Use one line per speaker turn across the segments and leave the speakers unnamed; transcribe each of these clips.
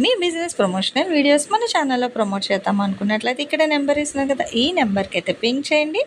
మీ business promotional videos మన ఛానల్లో promote చేద్దాం అనుకున్నట్లయితే ఇక్కడ నెంబర్ ఇస్తున్నాం కదా. ఈ నెంబర్కి అయితే పింక్ చేయండి.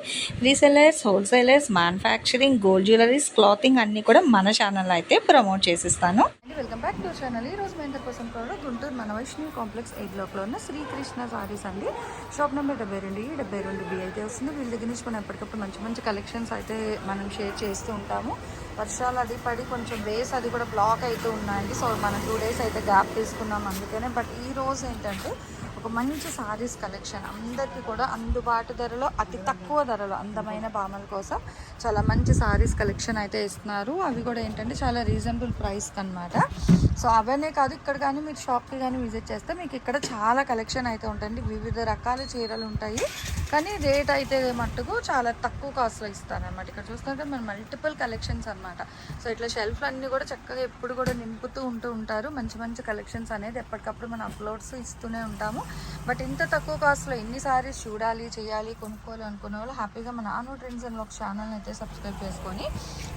Resellers wholesalers manufacturing gold jewelleries clothing అన్నీ కూడా మన ఛానల్లో అయితే ప్రమోట్ చేసిస్తాను. వెల్కమ్ బ్యాక్ టు ఛానల్ ఈ రోజు మీ అందరి కోసం కూడా గుంటూరు మన వైష్ణవి కాంప్లెక్స్ ఎయిట్ బ్లాక్లో ఉన్న శ్రీకృష్ణ సారీస్ అండి. షాప్ నెంబర్ డెబ్బై రెండు ఈ డెబ్బై రెండు బి అయితే వస్తుంది. వీళ్ళ దగ్గర నుంచి మనం ఎప్పటికప్పుడు మంచి మంచి కలెక్షన్స్ అయితే మనం షేర్ చేస్తూ ఉంటాము. వర్షాలు అది పడి కొంచెం వేస్ అది కూడా బ్లాక్ అవుతూ ఉన్నాయండి. సో మనం టూ డేస్ అయితే గ్యాప్ తీసుకున్నాం అందుకనే. బట్ ఈ రోజు ఏంటంటే ఒక మంచి సారీస్ కలెక్షన్ అందరికీ కూడా అందుబాటు ధరలో అతి తక్కువ ధరలో అందమైన భామల కోసం చాలా మంచి సారీస్ కలెక్షన్ అయితే ఇస్తున్నారు. అవి కూడా ఏంటంటే చాలా రీజనబుల్ ప్రైస్కి అనమాట సో అవనే కాదు ఇక్కడ కానీ మీరు షాప్కి కానీ విజిట్ చేస్తే మీకు ఇక్కడ చాలా కలెక్షన్ అయితే ఉంటుంది వివిధ రకాల చీరలు ఉంటాయి. కానీ రేట్ అయితే మట్టుకు చాలా తక్కువ కాస్ట్లో ఇస్తారనమాట ఇక్కడ చూస్తుంటే మన మల్టిపుల్ కలెక్షన్స్ అనమాట సో ఇట్లా షెల్ఫ్లు అన్నీ కూడా చక్కగా ఎప్పుడు కూడా నింపుతూ ఉంటూ ఉంటారు. మంచి మంచి కలెక్షన్స్ అనేది ఎప్పటికప్పుడు మనం అప్లోడ్స్ ఇస్తూనే ఉంటాము. బట్ ఇంత తక్కువ కాస్ట్లో ఎన్ని సారీస్ చూడాలి చేయాలి కొనుక్కోవాలి అనుకునే వాళ్ళు హ్యాపీగా మన ఆనో ట్రెండ్స్ అని ఒక ఛానల్ అయితే సబ్స్క్రైబ్ చేసుకొని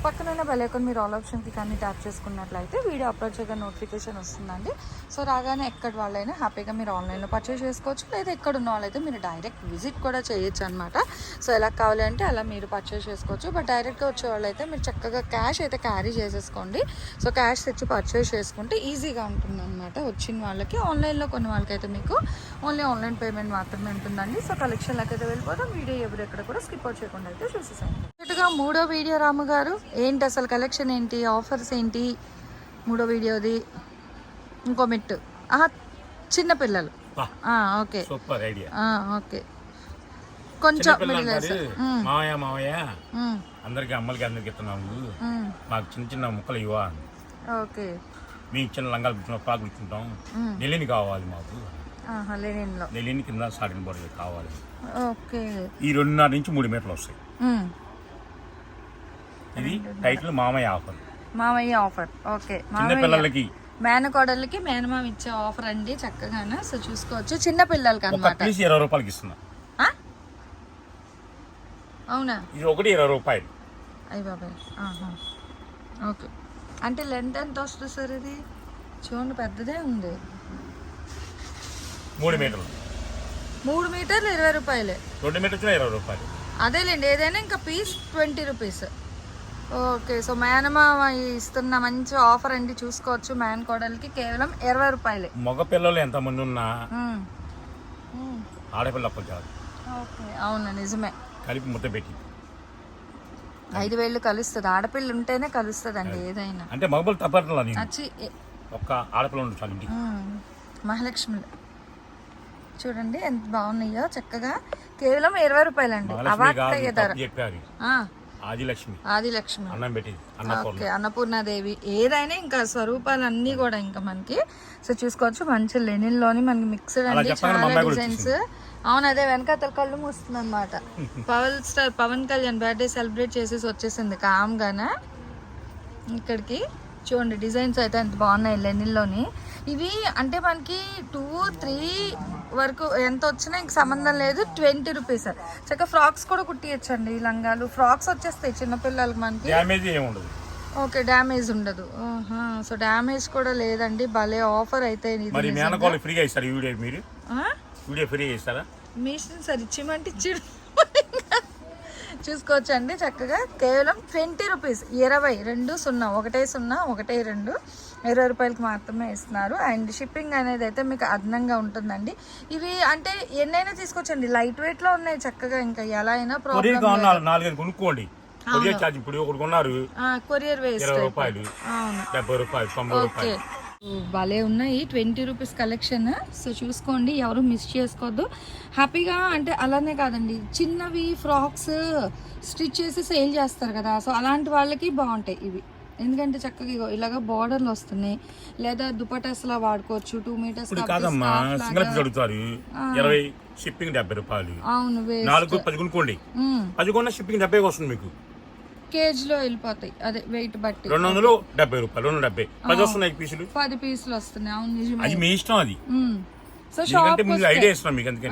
పక్కన ఉన్న ఐకాన్ మీరు ఆల్ ఆప్షన్కి కానీ ట్యాప్ చేసుకున్నట్లయితే వీడియో అప్లోడ్ చేయగా నోటిఫికేషన్ వస్తుందండి. సో రాగానే ఎక్కడ వాళ్ళైనా హ్యాపీగా మీరు ఆన్లైన్లో పర్చేస్ చేసుకోవచ్చు. లేదా ఎక్కడ ఉన్న వాళ్ళైతే మీరు డైరెక్ట్ విజిట్ కూడా చేయొచ్చు అనమాట సో ఎలా కావాలి అంటే అలా మీరు పర్చేస్ చేసుకోవచ్చు. బట్ డైరెక్ట్గా వచ్చే వాళ్ళైతే మీరు చక్కగా క్యాష్ అయితే క్యారీ చేసేసుకోండి. సో క్యాష్ తెచ్చి పర్చేస్ చేసుకుంటే ఈజీగా ఉంటుంది అనమాట వచ్చిన వాళ్ళకి. ఆన్లైన్లో కొన్ని వాళ్ళకైతే మీకు ఓన్లీ ఆన్లైన్ పేమెంట్ మాత్రమే ఉంటుందండి. సో కలెక్షన్లకైతే అయితే వెళ్ళిపోతాం వీడియో ఎవరు ఎక్కడ కూడా స్కిప్ అవుట్ చేయకుండా అయితే చూసేసాను ఇటుగా మూడో వీడియో రాము గారు. ఏంటి అసలు కలెక్షన్ ఏంటి? ఆఫర్స్ ఏంటి? మూడో వీడియోది. ఇంకో మెట్టు.
బా,
ఆ, ఓకే.
Super idea.
ఓకే. కొంచెం
మావయ్య మావయ్య అందరికి అమ్మలకి అందరికి ఇస్తున్నాము మాకు చిన్న చిన్న ముక్కలు ఇవ్వ
ఓకే.
మేము చిన్న లంగాలు ఫ్రాక్ కుట్టుకుంటాం
ఉమ్,
నెల్లిని కావాలి మాకు. నెల్లిని కింద సాటిన్ బొడలు కావాలి.
ఓకే.
ఈ రెండున్నర నుంచి మూడు మీటర్లు వస్తాయి. ఇది టైటిల్ మామయ్య ఆఫర్.
మామయ్య ఆఫర్. ఓకే. మామయ్య
పిల్లలకి
మేనకోడళ్ళకి మేనమామ ఇచ్చే ఆఫర్ అండి చక్కగానే. సో చూసుకోవచ్చు. చిన్న పిల్లలకి అనమాట
ఇరవై రూపాయలకి ఇస్తున్నా.
అవునా?
ఇది ఒకటి ఇరవై రూపాయలు.
అయ్యి బాబాయ్. ఓకే. అంటే లెంత్ ఎంత వస్తుంది సార్ ఇది? చూడండి పెద్దదే ఉంది.
మూడు మీటర్లు.
మూడు మీటర్లు ఇరవై రూపాయలే.
రెండు మీటర్లు ఇరవై రూపాయలు.
అదేలేండి ఏదైనా ఇంకా piece twenty rupees. Okay so మేనమామ ఇస్తున్న మంచి ఆఫర్ అండి చూసుకోవచ్చు మేన్ కోడలికి. కేవలం ఇరవై రూపాయలే.
మగ పిల్లలు ఎంతమంది ఉన్నా. ఆడపిల్ల కాదు
ఓకే అవును నిజమే.
కలిపి ముద్ద పెట్టి.
ఐదు వేళ్ళు కలుస్తుంది. ఆడపిల్ల ఉంటేనే కలుస్తుంది అండి ఏదైనా.
అంటే మగపిల్ల తప్పట్లా నేను.
వచ్చి
ఒక్క ఆడపిల్ల ఉండు చాలు ఇంటికి.
ఉమ్. మహాలక్ష్మి చూడండి ఎంత బాగున్నాయో చక్కగా. కేవలం ఇరవై రూపాయలండి.
మహాలక్ష్మి కాదు
అవాక్కయ్య ధర.
చెప్పారు. ఆదిలక్ష్మి.
ఆదిలక్ష్మి.
అన్నం పెట్టింది అన్నపూర్ణ.
ఓకే అన్నపూర్ణాదేవి. ఏదైనా ఇంకా స్వరూపాలు అన్నీ కూడా ఇంకా మనకి సో చూసుకోవచ్చు మంచి లెనిన్లోని మనకి మిక్స్డ్ అండి చాలా డిజైన్స్. అవును అదే వెనకాతల కళ్ళు మూస్తుంది అనమాట Pawan star Pawan Kalyan birthday celebrate చేసేసి వచ్చేసింది కామ్గానే. ఇక్కడికి చూడండి డిజైన్స్ అయితే ఎంత బాగున్నాయి లెనిన్లోని. ఇవి అంటే మనకి టూ త్రీ వరకు ఎంత వచ్చినా ఇంక సంబంధం లేదు. ట్వంటీ రూపీస్ చక్కగా ఫ్రాక్స్ కూడా కుట్టియచ్చండి ఈ లంగాలు. ఫ్రాక్స్ వచ్చేస్తాయి చిన్నపిల్లలకి మనకి. ఓకే డ్యామేజ్ ఉండదు. సో డ్యామేజ్ కూడా లేదండి. భలే ఆఫర్ అయితే మిషన్ సార్ ఇచ్చిమంటే ఇచ్చాడు. చూసుకోవచ్చు అండి చక్కగా. కేవలం ట్వంటీ రూపీస్. ఇరవై రెండు సున్నా ఒకటే సున్నా ఒకటే రెండు. ఇరవై రూపాయలకి మాత్రమే ఇస్తున్నారు. అండ్ షిప్పింగ్ అనేది అయితే మీకు అదనంగా ఉంటుందండి. ఇవి అంటే ఎన్నైనా తీసుకోవచ్చండి. లైట్ వెయిట్లో ఉన్నాయి చక్కగా ఇంకా ఎలా అయినా ప్రాబ్లం
కొనుక్కోండి. కొరియర్ ఛార్జ్ ఇప్పుడు ఒకటి కొన్నారు.
కొరియర్ వేస్ట్
ఇరవై రూపాయలు
అవును.
డెబ్బై రూపాయలు తొంభై
ఓకే.
రూపాయలు.
భలే ఉన్నాయి. Twenty rupees collection. సో చూసుకోండి ఎవరు మిస్ చేసుకోవద్దు. హ్యాపీగా అంటే అలానే కాదండి. చిన్నవి ఫ్రాక్స్ స్టిచ్ చేసి సేల్ చేస్తారు కదా. సో అలాంటి వాళ్ళకి బాగుంటాయి ఇవి. ఎందుకంటే చక్కగా ఇలాగ బార్డర్లు వస్తున్నాయి. లేదా దుపటాస్ లా వాడుకోవచ్చు టూ మీటర్స్
కాదమ్మా సింగల్ అడుగుతారు. ఇరవై షిప్పింగ్ డెబ్బై రూపాయలు.
అవును
నాలుగు పది కొనుక్కోండి. పది కొన్న షిప్పింగ్ డెబ్బై వస్తుంది మీకు.
కేజీలో వెళ్ళిపోతాయి. అదే వెయిట్ బట్టి.
రెండు వందలు డెబ్బై రూపాయలు రెండు డెబ్బై. పది వస్తున్నాయి పీసులు.
పది పీసులు వస్తున్నాయి. అవును నిజమే.
అది మీ ఇష్టం అది.
సో షాప్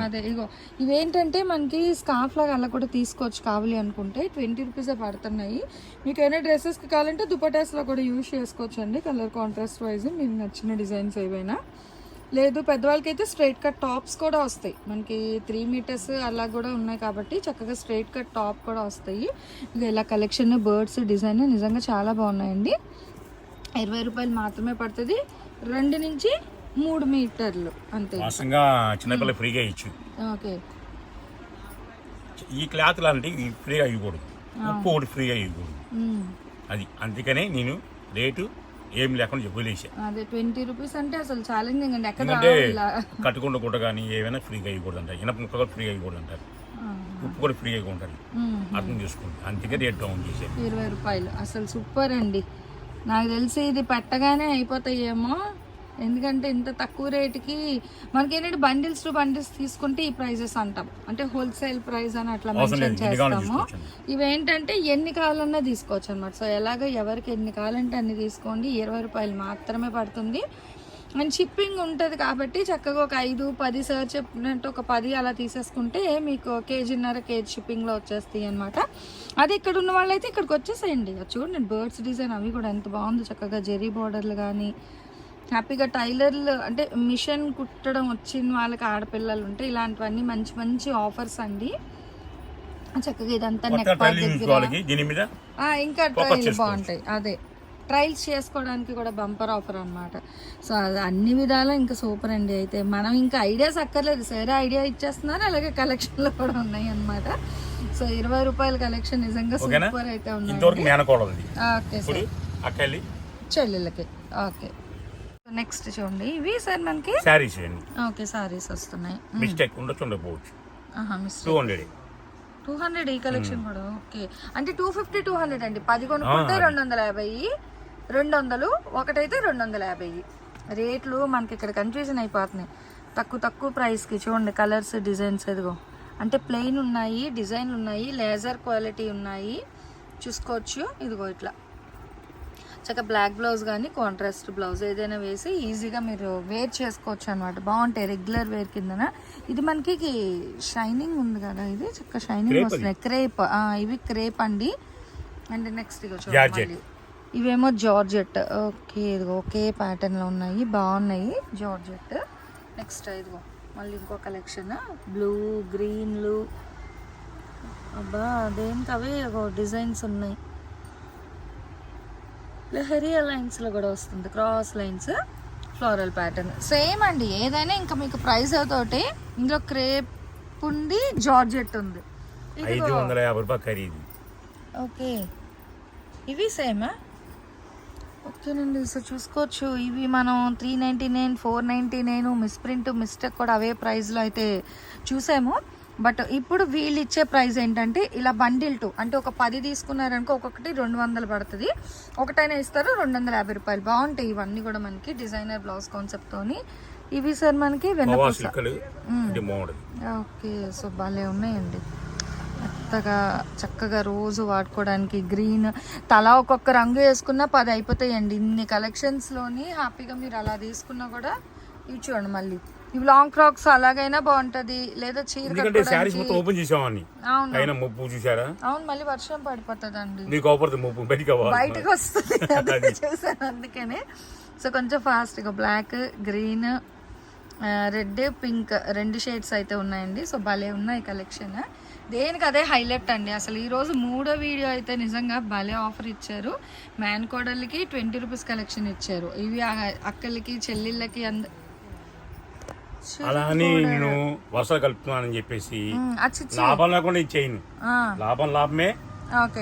అదే ఇగో ఇవేంటంటే మనకి స్కార్ఫ్ లాగా అలా కూడా తీసుకోవచ్చు కావాలి అనుకుంటే ట్వంటీ రూపీసే పడుతున్నాయి. మీకు ఏమైనా డ్రెస్సెస్కి కావాలంటే దుపటాస్లో కూడా యూజ్ చేసుకోవచ్చు అండి కలర్ కాంట్రాస్ట్ వైజ్ మీకు నచ్చిన డిజైన్స్ ఏవైనా. లేదు పెద్దవాళ్ళకి అయితే స్ట్రైట్ కట్ టాప్స్ కూడా వస్తాయి. మనకి త్రీ మీటర్స్ అలా కూడా ఉన్నాయి కాబట్టి చక్కగా స్ట్రైట్ కట్ టాప్ కూడా వస్తాయి. ఇక ఇలా కలెక్షన్ బర్డ్స్ డిజైన్ నిజంగా చాలా బాగున్నాయండి. ఇరవై రూపాయలు మాత్రమే పడుతుంది. రెండు నుంచి మూడు మీటర్లు అంతే.
వాసంగా చిన్నపిల్ల ఫ్రీగా ఇచ్చు.
ఓకే.
ఈ క్లాత్ లాంటి ఫ్రీగా ఇవ్వకూడదు. ఉప్పు ఒకటి ఫ్రీగా ఇవ్వకూడదు. అది. అందుకనే నేను రేటు ఏం లేకుండా చెప్పలేసా.
అదే ట్వంటీ రూపీస్ అంటే అసలు ఛాలెంజింగ్ అండి. ఎక్కడ
కట్టుకుంటూ గుడ్డ కానీ ఏమైనా ఫ్రీగా ఇవ్వకూడదు అంటారు ఇనప ముక్క కూడా ఫ్రీగా ఇవ్వకూడదు అంటారు. ఉప్పు కూడా ఫ్రీగా ఉంటుంది. అర్థం చేసుకోండి అందుకే రేట్ డౌన్ చేశారు
ఇరవై రూపాయలు. అసలు సూపర్ అండి. నాకు తెలిసి ఇది పెట్టగానే అయిపోతాయేమో. ఎందుకంటే ఇంత తక్కువ రేటుకి మనకి ఏంటంటే బండిల్స్ టు బండిల్స్ తీసుకుంటే ఈ ప్రైజెస్ అంటాం. అంటే హోల్సేల్ ప్రైస్ అని అట్లా మెన్షన్ చేస్తాము. ఇవేంటంటే ఎన్ని కావాలన్నా తీసుకోవచ్చు అనమాట సో ఎలాగ ఎవరికి ఎన్ని కావాలంటే అన్ని తీసుకోండి. ఇరవై రూపాయలు మాత్రమే పడుతుంది. అండ్ షిప్పింగ్ ఉంటుంది కాబట్టి చక్కగా ఒక ఐదు పది సార్ చెప్పినట్టు ఒక పది అలా తీసేసుకుంటే మీకు కేజీన్నర కేజీ షిప్పింగ్లో వచ్చేస్తాయి అనమాట అది ఇక్కడ ఉన్న వాళ్ళైతే ఇక్కడికి వచ్చేసేయండి. చూడండి బర్డ్స్ డిజైన్ అవి కూడా ఎంత బాగుంది. చక్కగా జెరీ బార్డర్లు కానీ హ్యాపీగా టైలర్లు అంటే మిషన్ కుట్టడం వచ్చిన వాళ్ళకి ఆడపిల్లలు ఉంటే ఇలాంటివన్నీ మంచి మంచి ఆఫర్స్ అండి. చక్కగా ఇదంతా నెక్ దగ్గర. ఇంకా
చేసుకోవచ్చు.
బాగుంటాయి. అదే. ట్రైల్స్ చేసుకోవడానికి కూడా బంపర్ ఆఫర్ అన్నమాట. సో అది అన్ని విధాలా ఇంకా సూపర్ అండి అయితే. మనం ఇంకా ఐడియాస్ అక్కర్లేదు. సరే ఐడియా ఇచ్చేస్తున్నారు. అలాగే కలెక్షన్లు కూడా ఉన్నాయి అన్నమాట. సో ఇరవై రూపాయల కలెక్షన్ నిజంగా? సూపర్ అయితే ఉన్నాయి. Okay sir. చెల్లెళ్ళకి. ఓకే. నెక్స్ట్ చూడండి. ఇవి సార్ మనకి?
శారీస్ అండి.
ఓకే సారీస్ వస్తున్నాయి.
మిస్టేక్ ఉండొచ్చు ఉండకపోవచ్చు టూ హండ్రెడ్
టూ హండ్రెడ్ ఈ కలెక్షన్ కూడా ఓకే. అంటే టూ ఫిఫ్టీ టూ హండ్రెడ్ అండి. పది కొనుక్కుంటే రెండు వందల యాభై రెండు వందలు ఒకటైతే రెండు వందల యాభై. రేట్లు మనకి ఇక్కడ కన్ఫ్యూజన్ అయిపోతున్నాయి. తక్కువ తక్కువ ప్రైస్కి చూడండి కలర్స్ డిజైన్స్ ఎదిగో అంటే ప్లెయిన్ ఉన్నాయి డిజైన్లు ఉన్నాయి లేజర్ క్వాలిటీ ఉన్నాయి. చూసుకోవచ్చు. ఇదిగో ఇట్లా. చక్కగా బ్లాక్ బ్లౌజ్ కానీ కాంట్రాస్ట్ బ్లౌజ్ ఏదైనా వేసి ఈజీగా మీరు వేర్ చేసుకోవచ్చు అనమాట బాగుంటాయి రెగ్యులర్ వేర్ కిందన. ఇది మనకి షైనింగ్ ఉంది కదా ఇది? చక్కగా షైనింగ్ వస్తున్నాయి క్రేప్ ఇవి క్రేప్ అండి. అండ్ నెక్స్ట్ ఇగో చూడండి. ఇవేమో జార్జెట్ ఓకే ఇదిగో ఒకే pattern లో ఉన్నాయి. బాగున్నాయి జార్జెట్ నెక్స్ట్ ఇదిగో. మళ్ళీ ఇంకో కలెక్షన్ బ్లూ గ్రీన్లు అబ్బా దేనికి అవే డిజైన్స్ ఉన్నాయి. లహరి లైన్స్లో కూడా వస్తుంది. Cross lines floral pattern same అండి. ఏదైనా ఇంకా మీకు ప్రైస్ తోటి ఇందులో క్రేప్ ఉంది జార్జెట్ ఉంది.
ఐదు
ఇదిగో
వందల యాభై రూపాయలు ఖరీదు.
ఓకే ఇవి సేమా ఓకేనండి సో చూసుకోవచ్చు. ఇవి మనం three ninety nine four ninety nine misprint mistake కూడా అవే ప్రైస్లో అయితే చూసాము. బట్ ఇప్పుడు వీళ్ళు ఇచ్చే ప్రైస్ ఏంటంటే ఇలా బండిల్ టూ. అంటే ఒక పది తీసుకున్నారనుకో ఒక్కొక్కటి రెండు వందలు పడుతుంది. ఒకటైనా ఇస్తారు రెండు వందల యాభై రూపాయలు. బాగుంటాయి ఇవన్నీ కూడా మనకి డిజైనర్ బ్లౌజ్ కాన్సెప్ట్తోని ఇవి సార్ మనకి వెన్నపూస ఓకే సో భలే ఉన్నాయండి. మెత్తగా చక్కగా రోజు వాడుకోవడానికి గ్రీన్. తలా ఒక్కొక్క రంగు వేసుకున్నా పది అయిపోతాయండి. ఇన్ని కలెక్షన్స్లోని హ్యాపీగా మీరు అలా తీసుకున్నా కూడా ఇవి చూడండి mళ్ళీ ఇవి లాంగ్ ఫ్రాక్స్ అలాగైనా బాగుంటది. లేదా చీర
ఎందుకంటే శారీస్ మొత్తం ఓపెన్ చేసామని
అవును.
అయినా ముప్పు చూసారా?
అవును మళ్ళీ వర్షం పడిపోతుందండి.
నీకు అవపడుతుంది ముప్పు బయటికి అవ్వాలి.
బయటకు వస్తుంది. అదే. చూసాను అందుకనే. సో కొంచెం ఫాస్ట్గా బ్లాక్ గ్రీన్ రెడ్ పింక్ రెండు షేడ్స్ అయితే ఉన్నాయండి. సో భలే ఉన్నాయి కలెక్షన్ దేనికి అదే హైలైట్ అండి. అసలు ఈరోజు మూడో వీడియో అయితే నిజంగా భలే ఆఫర్ ఇచ్చారు. మ్యాన్ కోడళ్ళకి ట్వంటీ రూపీస్ కలెక్షన్ ఇచ్చారు. ఇవి ఆ- అక్కలకి చెల్లెళ్ళకి అంద
అలా అని నేను వర్షాలు కలుపుతున్నానని చెప్పేసి. లాభం లేకుండా చేయను లాభం లాభమే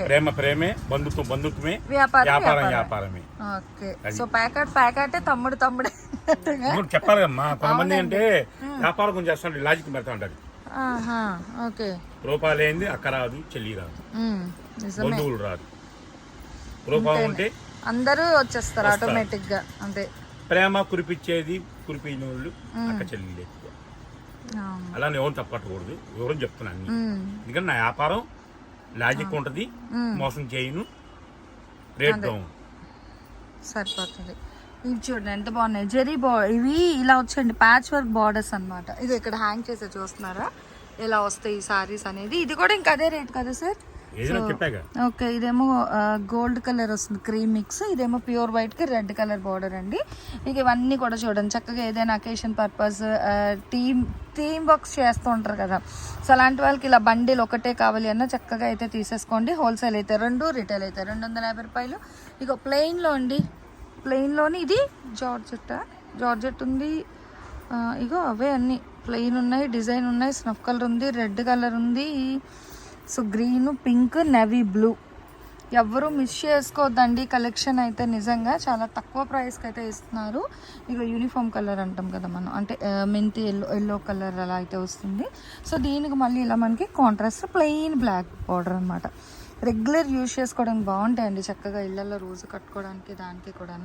ప్రేమ ప్రేమే బంధుత్వం బంధుత్వమే
వ్యాపారం
వ్యాపారం
వ్యాపారం.
వ్యాపారమే.
సో ప్యాకెట్ ప్యాకెట్ తమ్ముడు తమ్ముడే.
చెప్పాలి కమ్మా కొంతమంది అంటే వ్యాపారం కొంచెం చేస్తాడు లాజిక్ పెడతా ఉంటారు. రూపాయలు ఏంది అక్క రాదు చెల్లి రాదు. బంధువులు రాదు రూపాయి ఉంటే
అందరూ వచ్చేస్తారు ఆటోమేటిక్గా. అంతే.
ప్రేమ కురిపించేది కురిపించిన వాళ్ళు అక్క చెల్లి ఎక్కువ. అలా నేను ఎవరు తప్పట్టకూడదు. ఎవరు చెప్తున్నాను ఎందుకంటే నా వ్యాపారం లాజిక్ ఉంటది మోసం చేయను. Rate down.
సరిపోతుంది. ఇవి చూడండి ఎంత బాగున్నాయి. జెరీ బా ఇవి ఇలా వచ్చండి ప్యాచ్ వర్క్ బార్డర్స్ అన్నమాట. ఇది ఇక్కడ హ్యాంగ్ చేసే చూస్తున్నారా? ఎలా వస్తాయి ఈ సారీస్ అనేది? ఇది కూడా ఇంకా అదే రేట్ కదా సార్? ఓకే ఇదేమో గోల్డ్ కలర్ వస్తుంది క్రీమ్ మిక్స్ ఇదేమో ప్యూర్ వైట్కి రెడ్ కలర్ బార్డర్ అండి. ఇక ఇవన్నీ కూడా చూడండి. చక్కగా ఏదైనా occasion purpose team theme works చేస్తూ ఉంటారు కదా. సో అలాంటి వాళ్ళకి ఇలా బండిల్ ఒకటే కావాలి అన్న చక్కగా అయితే తీసేసుకోండి. హోల్సేల్ అయితే రెండు రిటైల్ అయితే రెండు వందల యాభై రూపాయలు. ఇక ప్లెయిన్లో అండి. ప్లెయిన్లోని ఇది జార్జెట్ జార్జెట్ ఉంది. ఇగో అవే అన్నీ. ప్లెయిన్ ఉన్నాయి డిజైన్ ఉన్నాయి స్నఫ్ కలర్ ఉంది రెడ్ కలర్ ఉంది. So green pink navy blue. ఎవరు మిస్ చేసుకోవద్దండి. కలెక్షన్ అయితే నిజంగా చాలా తక్కువ ప్రైస్కి అయితే ఇస్తున్నారు. ఇక యూనిఫామ్ కలర్ అంటాం కదా మనం. అంటే మెంతి ఎల్లో ఎల్లో కలర్ అలా అయితే వస్తుంది. సో దీనికి మళ్ళీ ఇలా మనకి కాంట్రాస్ట్ ప్లెయిన్ బ్లాక్ బార్డర్ అనమాట రెగ్యులర్ యూజ్ చేసుకోవడానికి బాగుంటాయండి. చక్కగా ఇళ్ళల్లో రోజు కట్టుకోవడానికి దానికి కూడా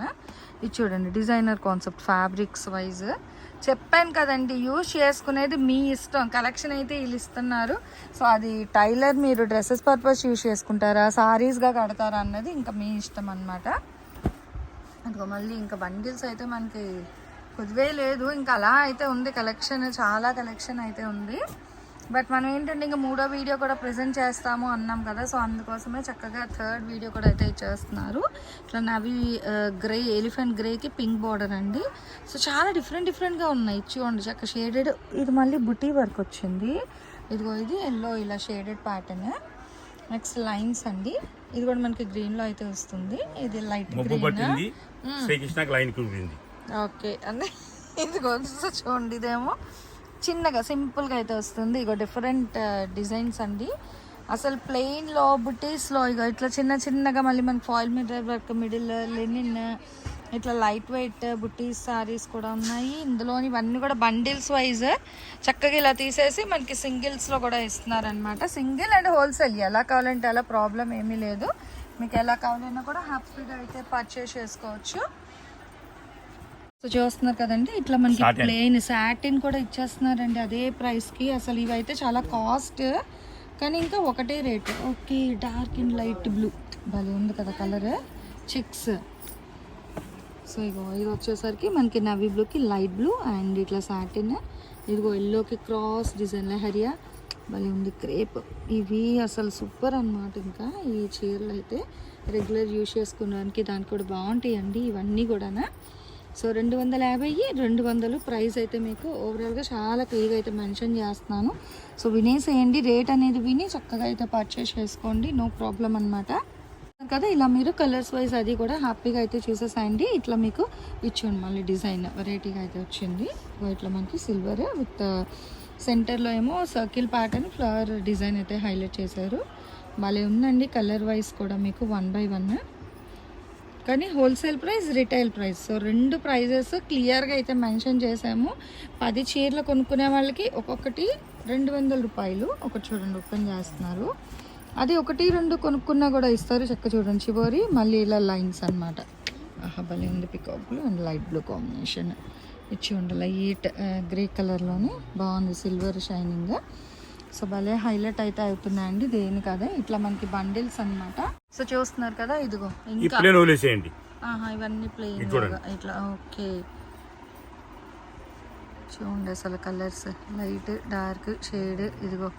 ఇది చూడండి డిజైనర్ కాన్సెప్ట్ ఫ్యాబ్రిక్స్ వైజ్ చెప్పాను కదండి యూజ్ చేసుకునేది మీ ఇష్టం. కలెక్షన్ అయితే వీళ్ళు ఇస్తున్నారు. సో అది టైలర్ మీరు డ్రెస్సెస్ పర్పస్ యూజ్ చేసుకుంటారా సారీస్గా కడతారా అన్నది ఇంకా మీ ఇష్టం అనమాట అందుకో మళ్ళీ ఇంకా బండిల్స్ అయితే మనకి కొద్దివే లేదు. ఇంకా అలా అయితే ఉంది. కలెక్షన్ చాలా కలెక్షన్ అయితే ఉంది. బట్ మనం ఏంటంటే ఇంకా మూడో వీడియో కూడా ప్రజెంట్ చేస్తాము అన్నాం కదా సో అందుకోసమే చక్కగా థర్డ్ వీడియో కూడా అయితే చేస్తున్నారు. ఇట్లా నవి గ్రే ఎలిఫెంట్ గ్రేకి పింక్ బార్డర్ అండి. సో చాలా డిఫరెంట్ డిఫరెంట్గా ఉన్నాయి. చూడండి చక్క షేడెడ్ ఇది మళ్ళీ బుటీ వర్క్ వచ్చింది. ఇదిగో ఇది ఎల్లో ఇలా షేడెడ్ ప్యాటర్న్ నెక్స్ట్ లైన్స్ అండి. ఇది కూడా మనకి గ్రీన్లో అయితే వస్తుంది. ఇది లైట్ గ్రీన్
శ్రీకృష్ణకి లైన్
ఓకే. అంటే ఇది కొంచెం చూడండి ఇదేమో. చిన్నగా సింపుల్గా అయితే వస్తుంది. ఇగో డిఫరెంట్ డిజైన్స్ అండి. అసలు ప్లెయిన్లో బుటీస్లో ఇగో ఇట్లా చిన్న చిన్నగా మళ్ళీ మనకి foil mirror work middle linen ఇట్లా లైట్ వెయిట్ బుటీస్ సారీస్ కూడా ఉన్నాయి. ఇందులోని ఇవన్నీ కూడా బండిల్స్ వైజ్ చక్కగా ఇలా తీసేసి మనకి సింగిల్స్లో కూడా ఇస్తున్నారనమాట సింగిల్ అండ్ హోల్సేల్ ఎలా కావాలంటే అలా ప్రాబ్లం ఏమీ లేదు. మీకు ఎలా కావాలన్నా కూడా హ్యాపీగా అయితే పర్చేస్ చేసుకోవచ్చు. సో చూస్తున్నారు కదండి. ఇట్లా మనకి. ప్లెయిన్ సాటిన్ కూడా ఇచ్చేస్తున్నారండి. అదే ప్రైస్కి. అసలు ఇవైతే చాలా కాస్ట్ కానీ ఇంకా ఒకటే rate okay dark and light blue భలే ఉంది కదా కలర్ చెక్స్ సో ఇగో ఇది వచ్చేసరికి మనకి నవీ బ్లూకి లైట్ బ్లూ అండ్ ఇట్లా సాటిన్ ఇదిగో ఎల్లోకి క్రాస్ డిజైన్ లహరియా భలే ఉంది క్రేప్ ఇవి అసలు సూపర్ అన్నమాట ఇంకా. ఈ చీరలు అయితే రెగ్యులర్ యూజ్ చేసుకోవడానికి దానికి కూడా బాగుంటాయండి. ఇవన్నీ కూడానా? సో రెండు వందల యాభై రెండు వందలు ప్రైస్ అయితే మీకు ఓవరాల్గా చాలా క్లియర్గా అయితే మెన్షన్ చేస్తున్నాను. సో వినేసేయండి రేట్ అనేది విని చక్కగా అయితే పర్చేస్ చేసుకోండి నో ప్రాబ్లం అనమాట కదా ఇలా మీరు కలర్స్ వైజ్ అది కూడా హ్యాపీగా అయితే చూసేసాయండి. ఇట్లా మీకు ఇచ్చాను మళ్ళీ డిజైన్ వెరైటీగా అయితే వచ్చింది. ఇట్లా మనకి సిల్వర్ విత్ సెంటర్లో ఏమో సర్కిల్ ప్యాటర్న్ ఫ్లవర్ డిజైన్ అయితే హైలైట్ చేశారు. భలే ఉందండి కలర్ వైజ్ కూడా మీకు వన్ బై వన్ కానీ wholesale price retail price. So రెండు ప్రైజెస్ క్లియర్గా అయితే మెన్షన్ చేసాము పది చీరలు కొనుక్కునే వాళ్ళకి ఒక్కొక్కటి రెండు వందల రూపాయలు ఒకటి చూడండి ఓపెన్ చేస్తున్నారు. అది ఒకటి రెండు కొనుక్కున్నా కూడా ఇస్తారు. చెక్క చూడండి చివరి మళ్ళీ ఇలా లైన్స్ అనమాట భలే ఉంది peacock blue and light blue combination. ఇచ్చి ఉండాలి లైట్ గ్రే కలర్లోనే బాగుంది సిల్వర్ షైనింగ్గా సో భలే హైలైట్ అయితే అవుతున్నాయండి దేని కదా ఇట్లా మనకి బండిల్స్ అన్నమాట. సో చూస్తున్నారు కదా ఇదిగో ఇంకా.
ప్లేన్
ఇవన్నీ
చూడండి.
ఇట్లా ఓకే. చూడండి అసలు కలర్స్. లైట్ డార్క్ షేడ్ ఇదిగో.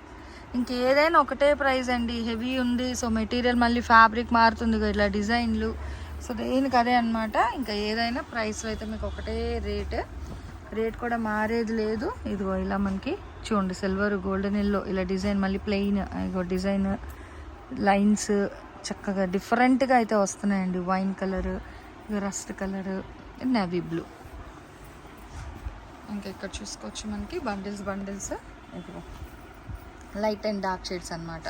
ఇంకేదైనా ఒకటే ప్రైస్ అండి. హెవీ ఉంది సో మెటీరియల్ మళ్ళీ ఫ్యాబ్రిక్ మారుతుంది ఇట్లా డిజైన్లు సో దేనికి అదే అనమాట ఇంకా ఏదైనా ప్రైస్లో అయితే మీకు ఒకటే రేట్ రేట్ కూడా మారేది లేదు. ఇదిగో ఇలా మనకి చూడండి సిల్వర్ గోల్డెన్ ఎల్లో ఇలా డిజైన్ మళ్ళీ ప్లెయిన్ ఇగో డిజైన్ లైన్స్ చక్కగా డిఫరెంట్గా అయితే వస్తున్నాయండి. Wine colour rust colour navy blue ఇంకా ఇక్కడ చూసుకోవచ్చు మనకి బండిల్స్ బండిల్స్ ఇదిగో లైట్ అండ్ డార్క్ షేడ్స్ అన్నమాట.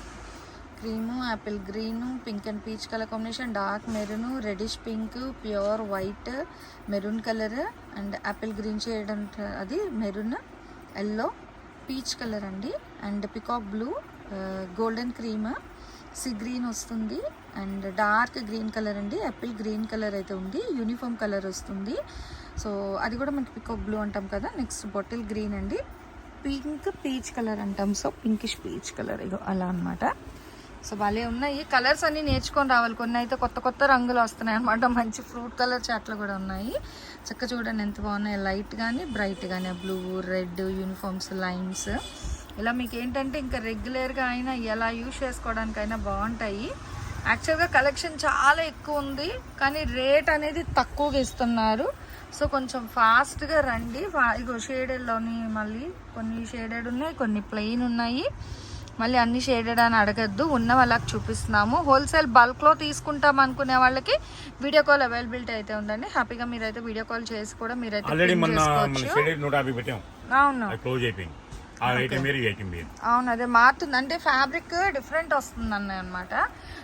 Cream apple green pink and peach colour combination. Dark maroon reddish pink pure white maroon colour and apple green shade అది maroon yellow peach colour అండి. And peacock blue golden cream sea green వస్తుంది. And dark green colour అండి apple green colour అయితే ఉంది uniform colour వస్తుంది. So అది కూడా మనకి పికాక్ బ్లూ అంటాం కదా నెక్స్ట్ బాటిల్ గ్రీన్ అండి. పింక్ పీచ్ కలర్ అంటాం సో పింకిష్ పీచ్ కలర్ ఇగో అలా అనమాట సో భలే ఉన్నాయి. కలర్స్ అన్ని నేర్చుకొని రావాలి. కొన్ని అయితే కొత్త కొత్త రంగులు వస్తున్నాయి అనమాట మంచి ఫ్రూట్ కలర్ చాట్లు కూడా ఉన్నాయి. చక్క చూడండి ఎంత బాగున్నాయి. లైట్ కానీ బ్రైట్ కానీ బ్లూ రెడ్ యూనిఫామ్స్ లైన్స్. ఇలా మీకు ఏంటంటే ఇంకా రెగ్యులర్గా అయినా ఎలా యూజ్ చేసుకోవడానికైనా బాగుంటాయి. యాక్చువల్గా కలెక్షన్ చాలా ఎక్కువ ఉంది. కానీ రేట్ అనేది తక్కువగా ఇస్తున్నారు. సో కొంచెం ఫాస్ట్గా రండి. ఇగో షేడెడ్లోని మళ్ళీ కొన్ని షేడెడ్ ఉన్నాయి కొన్ని ప్లెయిన్ ఉన్నాయి. మళ్ళీ అన్ని షేడెడ్ అని అడగద్దు. ఉన్న వాళ్ళకి చూపిస్తున్నాము. హోల్సేల్ బల్క్లో తీసుకుంటాం అనుకునే వాళ్ళకి వీడియో కాల్ అవైలబిలిటీ అయితే ఉందండి. హ్యాపీగా మీరైతే వీడియో కాల్ చేసి కూడా మీరైతే అవును. అవును అదే మారుతుంది. అంటే ఫ్యాబ్రిక్ డిఫరెంట్ వస్తుంది అన్నయ్య అనమాట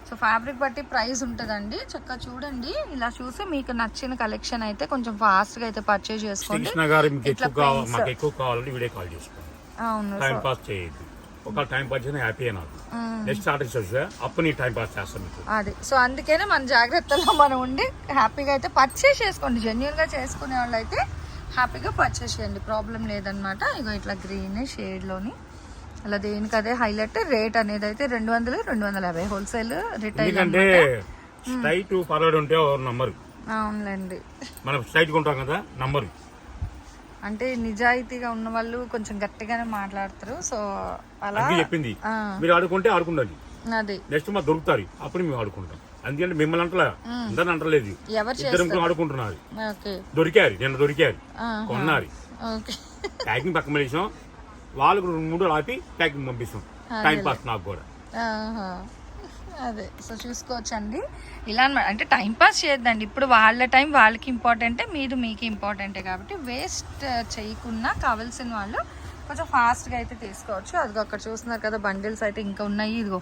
సో ఫ్యాబ్రిక్ బట్టి ప్రైస్ ఉంటుందండి. చక్కగా చూడండి. ఇలా చూసి మీకు నచ్చిన కలెక్షన్ అయితే కొంచెం ఫాస్ట్గా అయితే పర్చేజ్ చేసుకోండి. అవును
ఒక టైం పాస్ చేసిన హ్యాపీ నాకు. నెక్స్ట్ ఆర్డర్ వస్తే అప్పుడు నీ టైం పాస్ చేస్తాను మీకు.
అది. సో అందుకనే మన జాగ్రత్తలో మనం ఉండి హ్యాపీగా అయితే పర్చేస్ చేసుకోండి. జెన్యున్గా చేసుకునే వాళ్ళు అయితే హ్యాపీగా పర్చేస్ చేయండి. ప్రాబ్లం లేదనమాట ఇగో ఇట్లా గ్రీన్ షేడ్లోని అలా దేనికి అదే హైలైట్ రేట్ అనేది అయితే రెండు వందలు రెండు వందల యాభై హోల్సేల్ రిటైల్
ఎందుకంటే స్ట్రైట్ ఫార్వర్డ్ ఉంటే నంబర్
అవునులేండి.
మనం స్ట్రైట్ ఉంటాం కదా నంబర్
అంటే నిజాయితీగా ఉన్న వాళ్ళు కొంచెం గట్టిగానే మాట్లాడతారు. సో అలా
చెప్పింది. మీరు ఆడుకుంటే ఆడుకుండాలి
అది.
నెక్స్ట్ మా దొరుకుతారు. అప్పుడు మేము ఆడుకుంటాం. అందుకంటే మిమ్మల్ని అంటలే అందరిని అంటలేదు. ఇద్దరు ఆడుకుంటున్నారు దొరికారు నిన్న దొరికారు. కొన్నారు. ప్యాకింగ్ పక్కన పడేసాం వాళ్ళకు రెండు మూడు ఆపి ప్యాకింగ్ పంపిస్తాం. టైం పాస్ నాకు కూడా.
అదే. సో చూసుకోవచ్చండి. ఇలా అనమాట అంటే టైం పాస్ చేయొద్దండి. ఇప్పుడు వాళ్ళ టైం వాళ్ళకి ఇంపార్టెంటే మీరు మీకు ఇంపార్టెంటే కాబట్టి వేస్ట్ uh, చేయకుండా కావాల్సిన వాళ్ళు కొంచెం ఫాస్ట్గా అయితే తీసుకోవచ్చు. అదిగో అక్కడ చూస్తున్నారు కదా బండిల్స్ అయితే ఇంకా ఉన్నాయి. ఇదిగో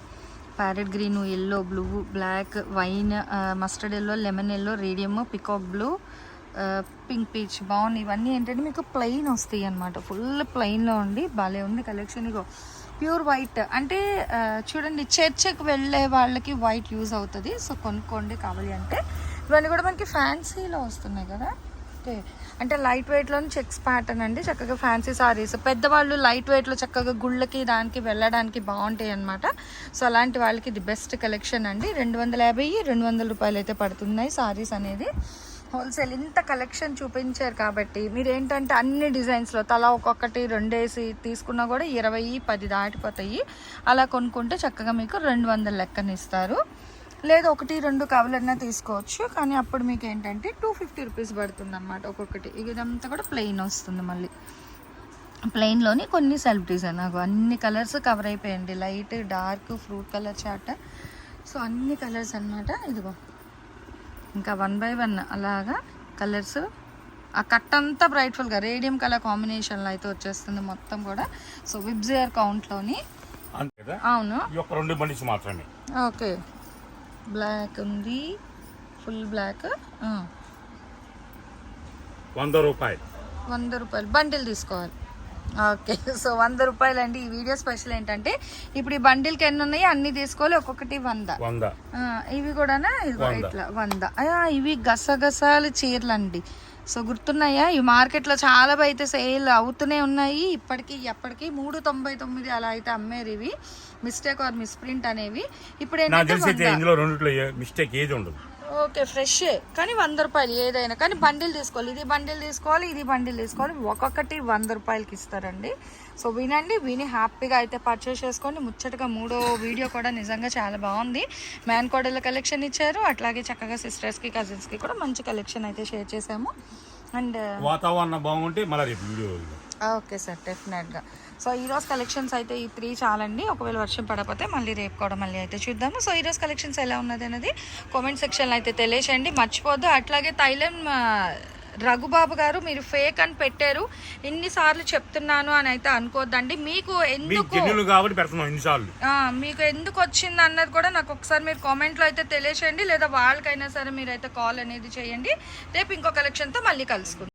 parrot green yellow blue black wine mustard yellow lemon yellow radium peacock blue pink peach బాగుంది ఇవన్నీ ఏంటంటే మీకు ప్లెయిన్ వస్తాయి అనమాట ఫుల్ ప్లెయిన్లో ఉండి భలే ఉంది కలెక్షన్ ఇగో ప్యూర్ వైట్. అంటే చూడండి చర్చ్కి వెళ్ళే వాళ్ళకి వైట్ యూజ్ అవుతుంది. సో కొనుక్కోండి కావాలి అంటే. ఇవన్నీ కూడా మనకి ఫ్యాన్సీలో వస్తున్నాయి కదా. ఓకే అంటే లైట్ వెయిట్లో చెక్స్ ప్యాటర్న్ అండి. చక్కగా ఫ్యాన్సీ సారీస్. పెద్దవాళ్ళు లైట్ వెయిట్లో చక్కగా గుళ్ళకి దానికి వెళ్ళడానికి బాగుంటాయి అనమాట సో అలాంటి వాళ్ళకి ఇది బెస్ట్ కలెక్షన్ అండి. రెండు వందల యాభై రెండు వందల రూపాయలు అయితే పడుతున్నాయి సారీస్ అనేది. హోల్సేల్ ఇంత కలెక్షన్ చూపించారు కాబట్టి మీరు ఏంటంటే అన్ని డిజైన్స్లో తలా ఒక్కొక్కటి రెండేసి తీసుకున్నా కూడా ఇరవై పది దాటిపోతాయి. అలా కొనుక్కుంటే చక్కగా మీకు రెండు వందల లెక్కన ఇస్తారు లేదా ఒకటి రెండు కవలన్నా తీసుకోవచ్చు. కానీ అప్పుడు మీకు ఏంటంటే టూ ఫిఫ్టీ రూపీస్ పడుతుంది అనమాట ఒక్కొక్కటి ఇదంతా కూడా ప్లెయిన్ వస్తుంది మళ్ళీ. ప్లెయిన్లోని కొన్ని సెల్ఫ్ డిజైన్ నాకు అన్ని కలర్స్ కవర్ అయిపోయండి లైట్ డార్క్ ఫ్రూట్ కలర్ చాట సో అన్ని కలర్స్ అన్నమాట. ఇదిగో. ఇంకా వన్ బై వన్ అలాగా కలర్స్. ఆ కట్ అంతా బ్రైట్ఫుల్గా రేడియం కలర్ కాంబినేషన్లో అయితే వచ్చేస్తుంది మొత్తం కూడా. సో విబ్జియర్ కౌంట్లోని. అవును.
ఈ యొక్క రెండు బండిస్ మాత్రమే.
ఓకే. బ్లాక్ ఉంది. Full black.
వంద రూపాయలు.
వంద రూపాయలు. బండిల్ తీసుకోవాలి. ఓకే. సో వంద రూపాయలు అండి ఈ వీడియో స్పెషల్ ఏంటంటే ఇప్పుడు ఈ బండిల్కి ఎన్ని ఉన్నాయి అన్ని తీసుకోవాలి. ఒక్కొక్కటి వంద. ఇవి కూడానా? ఇదిగో. ఇట్లా వంద. ఇవి గసగసాలు చీరలు అండి సో గుర్తున్నాయా? ఈ మార్కెట్లో చాలా అయితే సేల్ అవుతూనే ఉన్నాయి. ఇప్పటికి ఎప్పటికి మూడు తొంభై తొమ్మిది అలా అయితే అమ్మారు ఇవి. మిస్టేక్ ఆర్ మిస్ప్రింట్ అనేవి. ఇప్పుడు ఏంటంటే
మిస్టేక్ ఏది ఉండదు.
ఓకే ఫ్రెష్ కానీ వంద రూపాయలు ఏదైనా. కానీ బండిల్ తీసుకోవాలి. ఇది బండిల్ తీసుకోవాలి ఇది బండిల్ తీసుకోవాలి. ఒక్కొక్కటి వంద రూపాయలకి ఇస్తారండి. సో వినండి విని హ్యాపీగా అయితే పర్చేస్ చేసుకోండి. ముచ్చటగా మూడో వీడియో కూడా నిజంగా చాలా బాగుంది. మ్యాన్ కోడల కలెక్షన్ ఇచ్చారు. అట్లాగే చక్కగా సిస్టర్స్కి కజిన్స్కి కూడా మంచి కలెక్షన్ అయితే షేర్ చేసాము అండ్
వాతావరణం బాగుంటే మళ్ళీ రేపు వీడియో
ఓకే సార్ డెఫినెట్గా. సో ఈరోజు కలెక్షన్స్ అయితే ఈ త్రీ చాలండి. ఒకవేళ వర్షం పడకపోతే మళ్ళీ రేపు కూడా మళ్ళీ అయితే చూద్దాము. సో ఈరోజు కలెక్షన్స్ ఎలా ఉన్నది అనేది కామెంట్ సెక్షన్లో అయితే తెలియచేయండి. మర్చిపోద్దు అట్లాగే తైలం రఘుబాబు గారు మీరు ఫేక్ అని పెట్టారు. ఎన్నిసార్లు చెప్తున్నాను అని అయితే అనుకోద్దండి. మీకు ఎందుకు మీకు ఎందుకు వచ్చింది అన్నది కూడా నాకు ఒకసారి మీరు కామెంట్లో అయితే తెలియచేయండి. లేదా వాళ్ళకైనా సరే మీరైతే కాల్ అనేది చేయండి. రేపు ఇంకో కలెక్షన్తో మళ్ళీ కలుసుకుందాం.